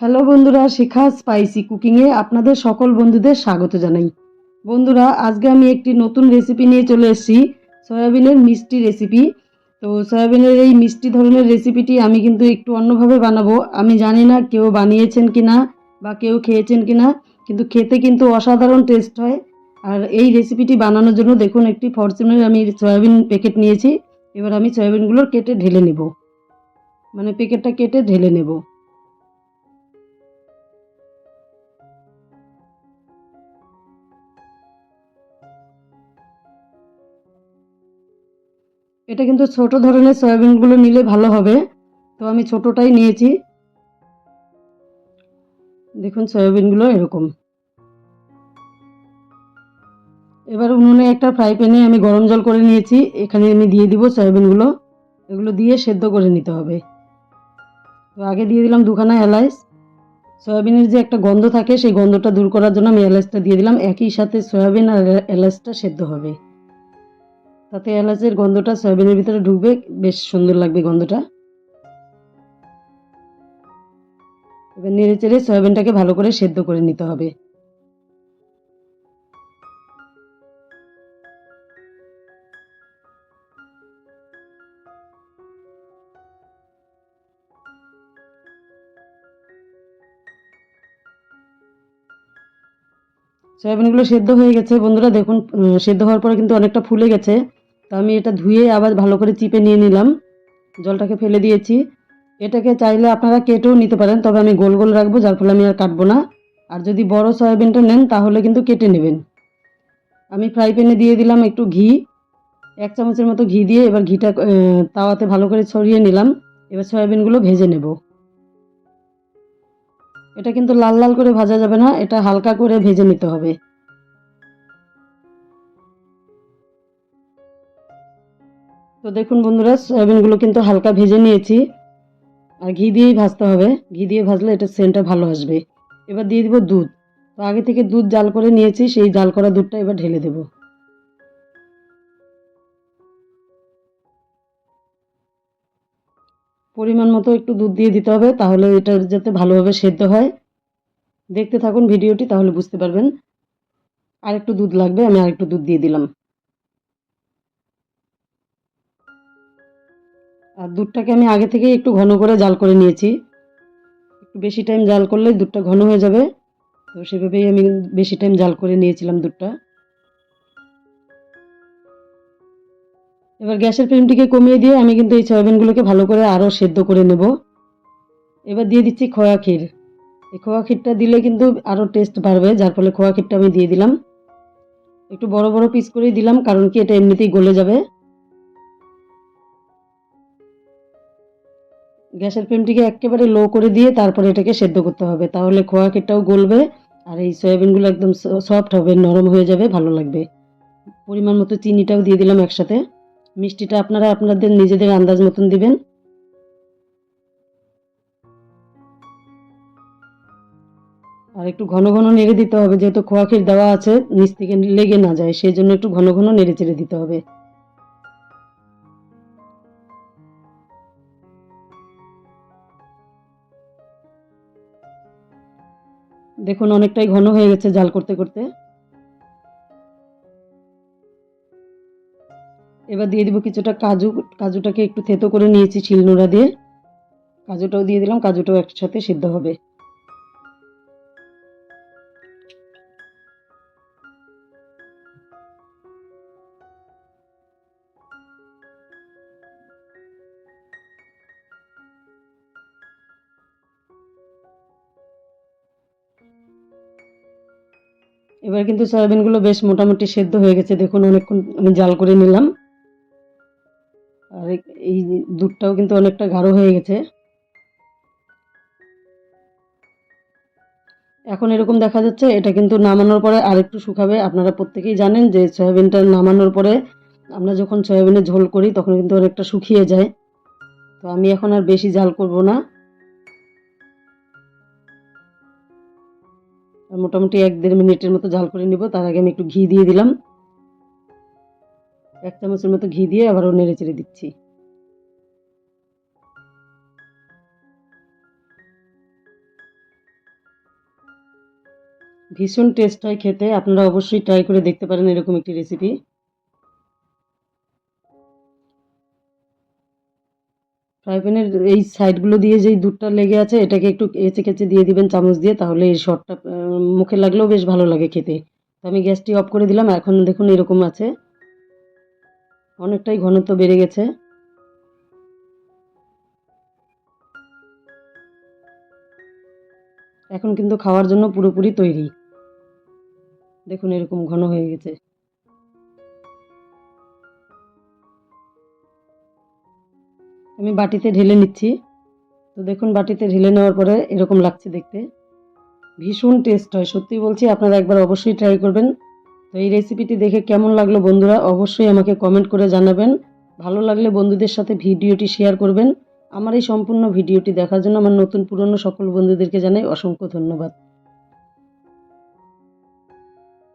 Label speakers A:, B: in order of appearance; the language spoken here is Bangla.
A: হ্যালো বন্ধুরা, শিখা স্পাইসি কুকিংয়ে আপনাদের সকল বন্ধুদের স্বাগত জানাই। বন্ধুরা, আজকে আমি একটি নতুন রেসিপি নিয়ে চলে এসেছি, সয়াবিনের মিষ্টি রেসিপি। তো সয়াবিনের এই মিষ্টি ধরনের রেসিপিটি আমি কিন্তু একটু অন্যভাবে বানাবো। আমি জানি না কেউ বানিয়েছেন কি না বা কেউ খেয়েছেন কি না কিন্তু খেতে কিন্তু অসাধারণ টেস্ট হয়। আর এই রেসিপিটি বানানোর জন্য দেখুন, একটি ফরচুনের আমি সয়াবিন প্যাকেট নিয়েছি। এবার আমি সয়াবিনগুলো কেটে ঢেলে নেব। মানে প্যাকেটটা কেটে ঢেলে নেব। এটা কিন্তু ছোট ধরনের সয়াবিনগুলো নিলে ভালো হবে। তো আমি ছোটটাই নিয়েছি। দেখুন সয়াবিনগুলো এরকম। এবার উনুনে একটা ফ্রাই প্যানে আমি গরম জল করে নিয়েছি। এখানে আমি দিয়ে দিব সয়াবিনগুলো। এগুলো দিয়ে সেদ্ধ করে নিতে হবে। তো আগে দিয়ে দিলাম দুখানা এলাচ। সয়াবিনের যে একটা গন্ধ থাকে, সেই গন্ধটা দূর করার জন্য আমি এলাচটা দিয়ে দিলাম। একই সাথে সয়াবিন আর এলাচটা সেদ্ধ হবে। তাতে এলাচের গন্ধটা সয়াবিনের ভিতরে ঢুকবে, বেশ সুন্দর লাগবে গন্ধটা। এবার নেড়ে চেড়ে সয়াবিনটাকে ভালো করে সেদ্ধ করে নিতে হবে। সয়াবিনগুলো সেদ্ধ হয়ে গেছে। বন্ধুরা, দেখুন সেদ্ধ হওয়ার পরে কিন্তু অনেকটা ফুলে গেছে। তো আমি এটা ধুয়ে আবার ভালো করে চিপে নিয়ে নিলাম। জলটাকে ফেলে দিয়েছি। এটাকে চাইলে আপনারা কেটেও নিতে পারেন, তবে আমি গোল গোল রাখব, যার ফলে আমি আর কাটবো না। আর যদি বড় সয়াবিনটা নেন, তাহলে কিন্তু কেটে নেবেন। আমি ফ্রাই প্যানে দিয়ে দিলাম একটু ঘি। এক চামচের মতো ঘি দিয়ে এবার ঘিটা তাওয়াতে ভালো করে ছড়িয়ে নিলাম। এবার সয়াবিনগুলো ভেজে নেব। এটা কিন্তু লাল লাল করে ভাজা যাবে না, এটা হালকা করে ভেজে নিতে হবে। তো দেখুন বন্ধুরা, সয়াবিনগুলো কিন্তু হালকা ভেজে নিয়েছি। আর ঘি দিয়েই ভাজতে হবে। ঘি দিয়ে ভাজলে এটা সেন্টটা ভালো আসবে। এবার দিয়ে দিব দুধ। তো আগে থেকে দুধ জাল করে নিয়েছি, সেই জাল করা দুধটা এবার ঢেলে দেব। পরিমাণ মতো একটু দুধ দিয়ে দিতে হবে, তাহলে এটা যাতে ভালোভাবে সেদ্ধ হয়। দেখতে থাকুন ভিডিওটি, তাহলে বুঝতে পারবেন। আর একটু দুধ লাগবে, আমি আর একটু দুধ দিয়ে দিলাম। আর দুধটাকে আমি আগে থেকেই একটু ঘন করে জাল করে নিয়েছি। একটু বেশি টাইম জাল করলে দুধটা ঘন হয়ে যাবে। তো সেভাবেই আমি বেশি টাইম জাল করে নিয়েছিলাম দুধটা। এবার গ্যাসের ফ্লেমটিকে কমিয়ে দিয়ে আমি কিন্তু এই সয়াবিনগুলোকে ভালো করে আরও সেদ্ধ করে নেব। এবার দিয়ে দিচ্ছি খোয়া ক্ষীর। এই খোয়া ক্ষীরটা দিলে কিন্তু আরও টেস্ট বাড়বে, যার ফলে খোয়া ক্ষীরটা আমি দিয়ে দিলাম। একটু বড় বড় পিস করেই দিলাম, কারণ কি এটা এমনিতেই গলে যাবে। গ্যাসের ফ্লেমটিকে একেবারে লো করে দিয়ে তারপরে এটাকে সেদ্ধ করতে হবে। তাহলে খোয়া ক্ষীরটাও গলবে আর এই সয়াবিনগুলো একদম সফট হবে, নরম হয়ে যাবে, ভালো লাগবে। পরিমাণ মতো চিনিটাও দিয়ে দিলাম একসাথে। মিষ্টিটা আপনারা আপনাদের নিজেদের আন্দাজ মতন দিবেন। আর একটু ঘন ঘন নেড়ে দিতে হবে, যেহেতু খোয়া ক্ষীর দেওয়া আছে, নিচ থেকে লেগে না যায়, সেই জন্য একটু ঘন ঘন নেড়ে চেড়ে দিতে হবে। দেখুন, অনেকটাই ঘন হয়ে গেছে জাল করতে করতে। এবার দিয়ে দিব কিছুটা কাজু, কাজুটাকে একটু থেতো করে নিয়েছি শিলনোড়া দিয়ে। কাজুটাও দিয়ে দিলাম, কাজুটাও একসাথে সিদ্ধ হবে। এবার কিন্তু সয়াবিনগুলো বেশ মোটামুটি সেদ্ধ হয়ে গেছে। দেখুন, অনেকক্ষণ আমি জাল করে নিলাম। আর এই- দুধটাও কিন্তু অনেকটা গাঢ় হয়ে গেছে। এখন এরকম দেখা যাচ্ছে, এটা কিন্তু নামানোর পরে আরেকটু শুকাবে। আপনারা প্রত্যেকেই জানেন যে সয়াবিনটা নামানোর পরে আমরা যখন সয়াবিনের ঝোল করি, তখন কিন্তু অনেকটা শুকিয়ে যায়। তো আমি এখন আর বেশি জাল করব না। মোটামুটি এক দেড় মিনিটের মতো ঝাল করে নিব। তার আগে আমি একটু ঘি দিয়ে দিলাম। এক চামচের মতো ঘি দিয়ে আবারও নেড়ে চেড়ে দিচ্ছি। ভীষণ টেস্ট হয় খেতে। আপনারা অবশ্যই ট্রাই করে দেখতে পারেন এরকম একটি রেসিপি ফ্রাই প্যানের এই সাইডগুলো দিয়ে যেই দুধটা লেগে আছে, এটাকে একটু এঁচে কেচে দিয়ে দিবেন চামচ দিয়ে, তাহলে এই শটটা মুখে লাগলেও বেশ ভালো লাগে খেতে। তো আমি গ্যাসটি অফ করে দিলাম, এখন দেখুন এরকম আছে। অনেকটাই ঘনত্ব বেড়ে গেছে। এখন কিন্তু খাওয়ার জন্য পুরোপুরি তৈরি। দেখুন এরকম ঘন হয়ে গেছে। আমি বাটিতে ঢেলে নিচ্ছি। তো দেখুন, বাটিতে ঢেলে নেওয়ার পরে এরকম লাগছে দেখতে। ভীষণ টেস্ট হয় সত্যি বলছি, আপনারা একবার অবশ্যই ট্রাই করবেন। তো এই রেসিপিটি দেখে কেমন লাগল বন্ধুরা, অবশ্যই আমাকে কমেন্ট করে জানাবেন। ভালো লাগলে বন্ধুদের সাথে ভিডিওটি শেয়ার করবেন। আমার এই সম্পূর্ণ ভিডিওটি দেখার জন্য আমার নতুন পুরনো সকল বন্ধুদেরকে জানাই অসংখ্য ধন্যবাদ।